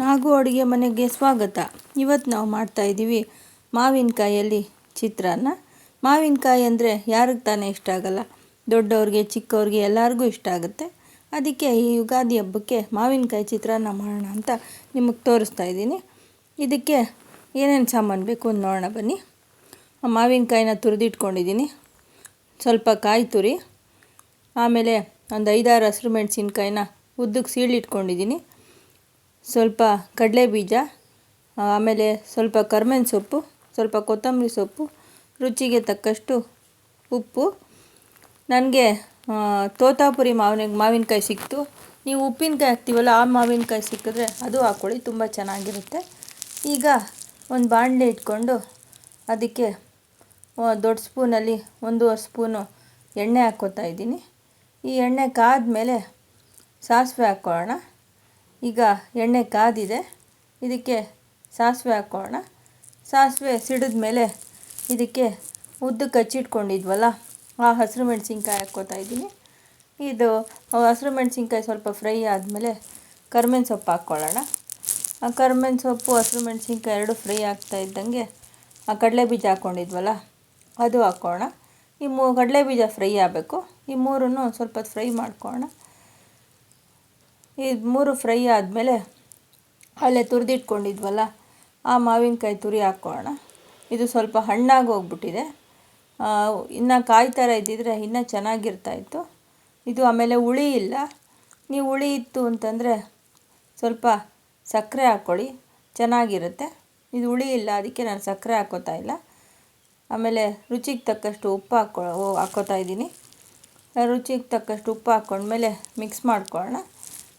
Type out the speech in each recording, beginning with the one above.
ನಾಗು ಅಡುಗೆ ಮನೆಗೆ ಸ್ವಾಗತ. ಇವತ್ತು ನಾವು ಮಾಡ್ತಾ ಇದ್ದೀವಿ ಮಾವಿನಕಾಯಲ್ಲಿ ಚಿತ್ರಾನ್ನ. ಮಾವಿನಕಾಯಿ ಅಂದರೆ ಯಾರಿಗೆ ತಾನೇ ಇಷ್ಟ ಆಗಲ್ಲ. ದೊಡ್ಡವ್ರಿಗೆ, ಚಿಕ್ಕವ್ರಿಗೆ ಎಲ್ಲರಿಗೂ ಇಷ್ಟ ಆಗುತ್ತೆ. ಅದಕ್ಕೆ ಈ ಯುಗಾದಿ ಹಬ್ಬಕ್ಕೆ ಮಾವಿನಕಾಯಿ ಚಿತ್ರಾನ್ನ ಮಾಡೋಣ ಅಂತ ನಿಮಗೆ ತೋರಿಸ್ತಾ ಇದ್ದೀನಿ. ಇದಕ್ಕೆ ಏನೇನು ಸಾಮಾನು ಬೇಕು ಅಂತ ನೋಡೋಣ ಬನ್ನಿ. ಮಾವಿನಕಾಯಿನ ತುರಿದಿಟ್ಕೊಂಡಿದ್ದೀನಿ. ಸ್ವಲ್ಪ ಕಾಯಿ ತುರಿ, ಆಮೇಲೆ ಒಂದು ಐದಾರು ಹಸಿರು ಮೆಣಸಿನ್ಕಾಯಿನ ಉದ್ದಕ್ಕೆ ಸೀಳಿಟ್ಕೊಂಡಿದ್ದೀನಿ. ಸ್ವಲ್ಪ ಕಡಲೆ ಬೀಜ ಆಮೇಲೆ ಸ್ವಲ್ಪ ಕರ್ಬೇವಿನ ಸೊಪ್ಪು, ಸ್ವಲ್ಪ ಕೊತ್ತಂಬರಿ ಸೊಪ್ಪು, ರುಚಿಗೆ ತಕ್ಕಷ್ಟು ಉಪ್ಪು. ನನಗೆ ತೋತಾಪುರಿ ಮಾವಿನ, ಮಾವಿನಕಾಯಿ ಸಿಕ್ತು. ನೀವು ಉಪ್ಪಿನಕಾಯಿ ಹಾಕ್ತೀವಲ್ಲ, ಆ ಮಾವಿನಕಾಯಿ ಸಿಕ್ಕಿದ್ರೆ ಅದು ಹಾಕ್ಕೊಳ್ಳಿ, ತುಂಬ ಚೆನ್ನಾಗಿರುತ್ತೆ. ಈಗ ಒಂದು ಬಾಣಲೆ ಇಟ್ಕೊಂಡು ಅದಕ್ಕೆ ದೊಡ್ಡ ಸ್ಪೂನಲ್ಲಿ ಒಂದೂವರೆ ಸ್ಪೂನು ಎಣ್ಣೆ ಹಾಕ್ಕೋತಾ ಇದ್ದೀನಿ. ಈ ಎಣ್ಣೆ ಕಾದ ಮೇಲೆ ಸಾಸಿವೆ ಹಾಕ್ಕೊಳ್ಳೋಣ. ಈಗ ಎಣ್ಣೆ ಕಾದಿದೆ. ಇದಕ್ಕೆ ಸಾಸಿವೆ ಹಾಕ್ಕೊಳ್ಳೋಣ ಸಾಸಿವೆ ಸಿಡಿದ ಮೇಲೆ ಇದಕ್ಕೆ ಉದ್ದಕ್ಕೆ ಹಚ್ಚಿಟ್ಕೊಂಡಿದ್ವಲ್ಲ, ಆ ಹಸಿರು ಮೆಣಸಿನ್ಕಾಯಿ ಹಾಕ್ಕೋತಾ ಇದ್ದೀನಿ. ಇದು ಹಸಿರು ಮೆಣಸಿನ್ಕಾಯಿ ಸ್ವಲ್ಪ ಫ್ರೈ ಆದಮೇಲೆ ಕರ್ಬೇವಿನ ಸೊಪ್ಪು ಹಾಕ್ಕೊಳ್ಳೋಣ. ಆ ಕರ್ಬೇವಿನ ಸೊಪ್ಪು, ಹಸಿರು ಮೆಣಸಿನ್ಕಾಯಿ ಎರಡು ಫ್ರೈ ಆಗ್ತಾ ಇದ್ದಂಗೆ ಆ ಕಡಲೆ ಬೀಜ ಹಾಕ್ಕೊಂಡಿದ್ವಲ್ಲ, ಅದು ಹಾಕ್ಕೊಳ್ಳೋಣ. ಈ ಮೂ ಕಡಲೆ ಬೀಜ ಫ್ರೈ ಆಗಬೇಕು. ಈ ಮೂರನ್ನು ಸ್ವಲ್ಪ ಫ್ರೈ ಮಾಡ್ಕೊಳ್ಳೋಣ. ಇದು ಮೂರು ಫ್ರೈ ಆದಮೇಲೆ ಅಲ್ಲೇ ತುರಿದಿಟ್ಕೊಂಡಿದ್ವಲ್ಲ, ಆ ಮಾವಿನಕಾಯಿ ತುರಿ ಹಾಕ್ಕೊಳ್ಳೋಣ. ಇದು ಸ್ವಲ್ಪ ಹಣ್ಣಾಗಿ ಹೋಗ್ಬಿಟ್ಟಿದೆ. ಇನ್ನು ಕಾಯಿ ಥರ ಇದ್ದಿದ್ರೆ ಇನ್ನೂ ಚೆನ್ನಾಗಿರ್ತಾಯಿತ್ತು ಇದು ಆಮೇಲೆ ಹುಳಿ ಇಲ್ಲ. ನೀವು ಹುಳಿ ಇತ್ತು ಅಂತಂದರೆ ಸ್ವಲ್ಪ ಸಕ್ಕರೆ ಹಾಕ್ಕೊಳ್ಳಿ, ಚೆನ್ನಾಗಿರುತ್ತೆ. ಇದು ಹುಳಿ ಇಲ್ಲ, ಅದಕ್ಕೆ ನಾನು ಸಕ್ಕರೆ ಹಾಕೋತಾ ಇಲ್ಲ. ಆಮೇಲೆ ರುಚಿಗೆ ತಕ್ಕಷ್ಟು ಉಪ್ಪು ಹಾಕ್ಕೊ ಹಾಕೋತಾ ಇದ್ದೀನಿ. ರುಚಿಗೆ ತಕ್ಕಷ್ಟು ಉಪ್ಪು ಹಾಕ್ಕೊಂಡ್ಮೇಲೆ ಮಿಕ್ಸ್ ಮಾಡ್ಕೊಳ್ಳೋಣ.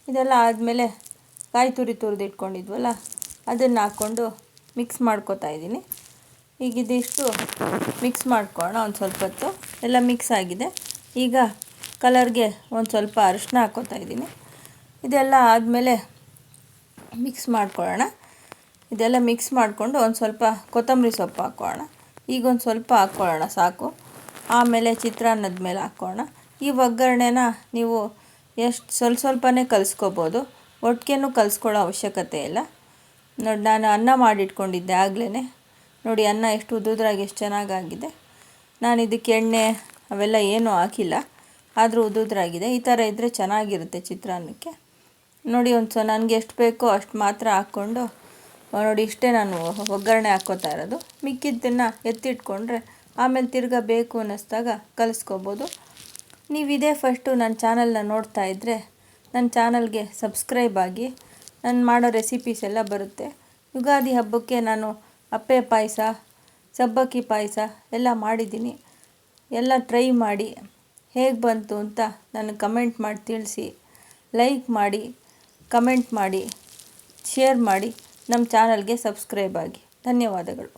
ಇದೆಲ್ಲ ಆದಮೇಲೆ ಕಾಯಿ ತುರಿ ತುರಿದಿಟ್ಕೊಂಡಿದ್ವಲ್ಲ ಅದನ್ನು ಹಾಕ್ಕೊಂಡು ಮಿಕ್ಸ್ ಮಾಡ್ಕೋತಾ ಇದ್ದೀನಿ. ಈಗ ಇದಿಷ್ಟು ಮಿಕ್ಸ್ ಮಾಡ್ಕೊಳ್ಳೋಣ ಒಂದು ಸ್ವಲ್ಪ ಹೊತ್ತು. ಎಲ್ಲ ಮಿಕ್ಸ್ ಆಗಿದೆ. ಈಗ ಕಲರ್ಗೆ ಒಂದು ಸ್ವಲ್ಪ ಅರಿಶಿನ ಹಾಕ್ಕೋತಾ ಇದ್ದೀನಿ. ಇದೆಲ್ಲ ಆದಮೇಲೆ ಮಿಕ್ಸ್ ಮಾಡ್ಕೊಳ್ಳೋಣ ಇದೆಲ್ಲ ಮಿಕ್ಸ್ ಮಾಡಿಕೊಂಡು ಒಂದು ಸ್ವಲ್ಪ ಕೊತ್ತಂಬರಿ ಸೊಪ್ಪು ಹಾಕ್ಕೊಳ್ಳೋಣ ಈಗ ಒಂದು ಸ್ವಲ್ಪ ಹಾಕ್ಕೊಳ್ಳೋಣ ಸಾಕು. ಆಮೇಲೆ ಚಿತ್ರಾನ್ನದ ಮೇಲೆ ಹಾಕ್ಕೊಳ್ಳೋಣ ಈ ಒಗ್ಗರಣೆನ ನೀವು ಎಷ್ಟು ಸ್ವಲ್ಪ ಸ್ವಲ್ಪನೇ ಕಲಿಸ್ಕೋಬೋದು. ಒಟ್ಟಿಗೆನೂ ಕಲಿಸ್ಕೊಳ್ಳೋ ಅವಶ್ಯಕತೆ ಇಲ್ಲ. ನೋಡಿ ನಾನು ಅನ್ನ ಮಾಡಿಟ್ಕೊಂಡಿದ್ದೆ ಆಗಲೇ ನೋಡಿ ಅನ್ನ ಎಷ್ಟು ಉದ್ದುದ್ರಾಗಿ ಎಷ್ಟು ಚೆನ್ನಾಗಾಗಿದೆ. ನಾನು ಇದಕ್ಕೆ ಎಣ್ಣೆ ಅವೆಲ್ಲ ಏನೂ ಹಾಕಿಲ್ಲ. ಆದರೂ ಉದ್ದುದ್ರಾಗಿದೆ ಈ ಥರ ಇದ್ದರೆ ಚೆನ್ನಾಗಿರುತ್ತೆ ಚಿತ್ರಾನ್ನಕ್ಕೆ ನೋಡಿ ಒಂದು ಸೊ ನನಗೆ ಎಷ್ಟು ಬೇಕೋ ಅಷ್ಟು ಮಾತ್ರ ಹಾಕ್ಕೊಂಡು, ನೋಡಿ ಇಷ್ಟೇ ನಾನು ಒಗ್ಗರಣೆ ಹಾಕ್ಕೋತಾ ಇರೋದು. ಮಿಕ್ಕಿದ್ದನ್ನು ಎತ್ತಿಟ್ಕೊಂಡ್ರೆ ಆಮೇಲೆ ತಿರ್ಗಾ ಬೇಕು ಅನ್ನಿಸ್ದಾಗ ಕಲಿಸ್ಕೋಬೋದು. ನೀವು ಇದೇ ಫಸ್ಟು ನನ್ನ ಚಾನಲ್ನ ನೋಡ್ತಾ ಇದ್ದರೆ ನನ್ನ ಚಾನಲ್ಗೆ ಸಬ್ಸ್ಕ್ರೈಬ್ ಆಗಿ. ನಾನು ಮಾಡೋ ರೆಸಿಪೀಸ್ ಎಲ್ಲ ಬರುತ್ತೆ. ಯುಗಾದಿ ಹಬ್ಬಕ್ಕೆ ನಾನು ಅಪ್ಪೆ ಪಾಯಸ, ಸಬ್ಬಕ್ಕಿ ಪಾಯಸ ಎಲ್ಲ ಮಾಡಿದ್ದೀನಿ. ಎಲ್ಲ ಟ್ರೈ ಮಾಡಿ. ಹೇಗೆ ಬಂತು ಅಂತ ನನಗೆ ಕಮೆಂಟ್ ಮಾಡಿ ತಿಳಿಸಿ. ಲೈಕ್ ಮಾಡಿ, ಕಮೆಂಟ್ ಮಾಡಿ, ಶೇರ್ ಮಾಡಿ. ನಮ್ಮ ಚಾನಲ್ಗೆ ಸಬ್ಸ್ಕ್ರೈಬ್ ಆಗಿ. ಧನ್ಯವಾದಗಳು.